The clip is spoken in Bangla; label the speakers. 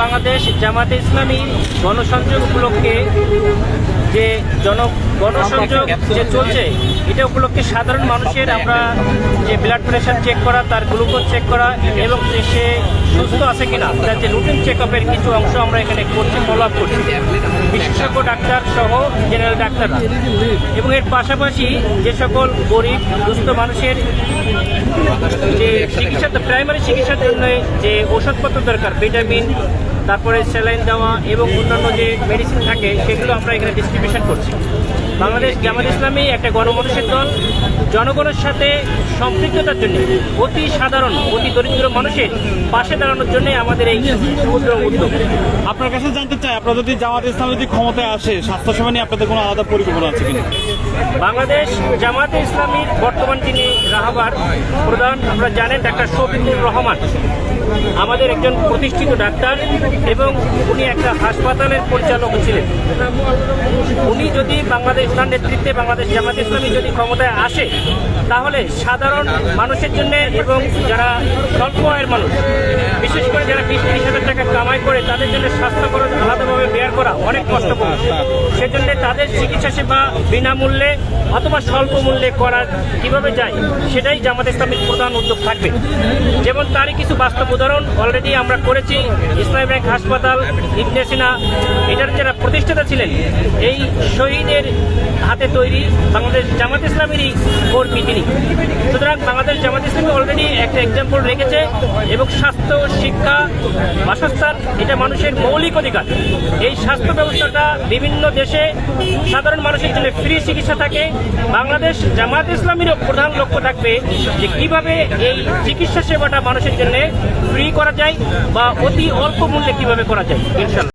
Speaker 1: বাংলাদেশ জামাতে ইসলামী গণসংযোগ উপলক্ষে যে জন গণসংযোগ যে চলছে এটা উপলক্ষে সাধারণ মানুষের আমরা যে ব্লাড প্রেশার চেক করা, তার গ্লুকোজ চেক করা এবং সে সুস্থ আছে কিনা, তার যে রুটিন চেক আপের কিছু অংশ আমরা এখানে করছি ফলো আপ করছি। বিশেষজ্ঞ ডাক্তার সহ জেনারেল ডাক্তার এবং এর পাশাপাশি যে সকল গরিব, দুস্থ মানুষের যে চিকিৎসা প্রাইমারি চিকিৎসার জন্য যে ওষুধপত্র দরকার ভিটামিন তারপরে স্যালাইন দেওয়া এবং অন্যান্য যে মেডিসিন থাকে, সেগুলো আমরা এখানে ডিস্ট্রিবিউশন করছি। বাংলাদেশ জামাত ইসলামী একটা গণমানুষের দল জনগণের সাথে সম্পৃক্ততার জন্য অতি সাধারণ অতি দরিদ্র মানুষের পাশে দাঁড়ানোর জন্য আমাদের এই উদ্যোগ।
Speaker 2: আপনার কাছে জানতে চাই আপনারা যদি জামাত ইসলাম যদি ক্ষমতায় আসে স্বাস্থ্যসেবা নিয়ে আপনাদের কোনো আলাদা পরিকল্পনা আছে কিনা?
Speaker 1: বাংলাদেশ জামাতে ইসলামীর বর্তমান যিনি রাহাবার প্রধান আমরা জানেন ডাক্তার শফিকুর রহমান। আমাদের একজন প্রতিষ্ঠিত ডাক্তার এবং উনি একটা হাসপাতালের পরিচালক ছিলেন। উনি যদি বাংলাদেশ তার নেতৃত্বে বাংলাদেশ জামাত ইসলামী যদি ক্ষমতায় আসে, তাহলে সাধারণ মানুষের জন্য এবং যারা স্বল্প আয়ের মানুষ, বিশেষ করে যারা বিশ হিসাবে টাকা কামাই করে তাদের জন্য স্বাস্থ্য খরচ আলাদাভাবে বেয়ার করা অনেক কষ্টকর সেজন্য তাদের চিকিৎসা সেবা বিনামূল্যে অথবা স্বল্প মূল্যে করার কীভাবে যায়, সেটাই জামাত ইসলামের প্রধান উদ্যোগ থাকবে। যেমন তারই কিছু বাস্তব উদাহরণ অলরেডি আমরা করেছি। ইসলামী ব্যাংক হাসপাতাল ইবনেসিনা এটার যারা প্রতিষ্ঠাতা ছিলেন, এই শহীদের হাতে তৈরি বাংলাদেশ জামাত ইসলামেরই কর্মী তিনি। সুতরাং বাংলাদেশ জামাত ইসলামী অলরেডি একটা এক্সাম্পল রেখেছে এবং স্বাস্থ্য, শিক্ষা বাসস্থান এটা মানুষের মৌলিক অধিকার। এই স্বাস্থ্য ব্যবস্থাটা বিভিন্ন দেশে সাধারণ মানুষের জন্য ফ্রি চিকিৎসা থাকে। বাংলাদেশ জামাত ইসলামীরও প্রধান লক্ষ্য থাকবে যে কীভাবে এই চিকিৎসা সেবাটা মানুষের জন্য ফ্রি করা যায় বা অতি অল্প মূল্যে কীভাবে করা যায়। ইনশাল্লাহ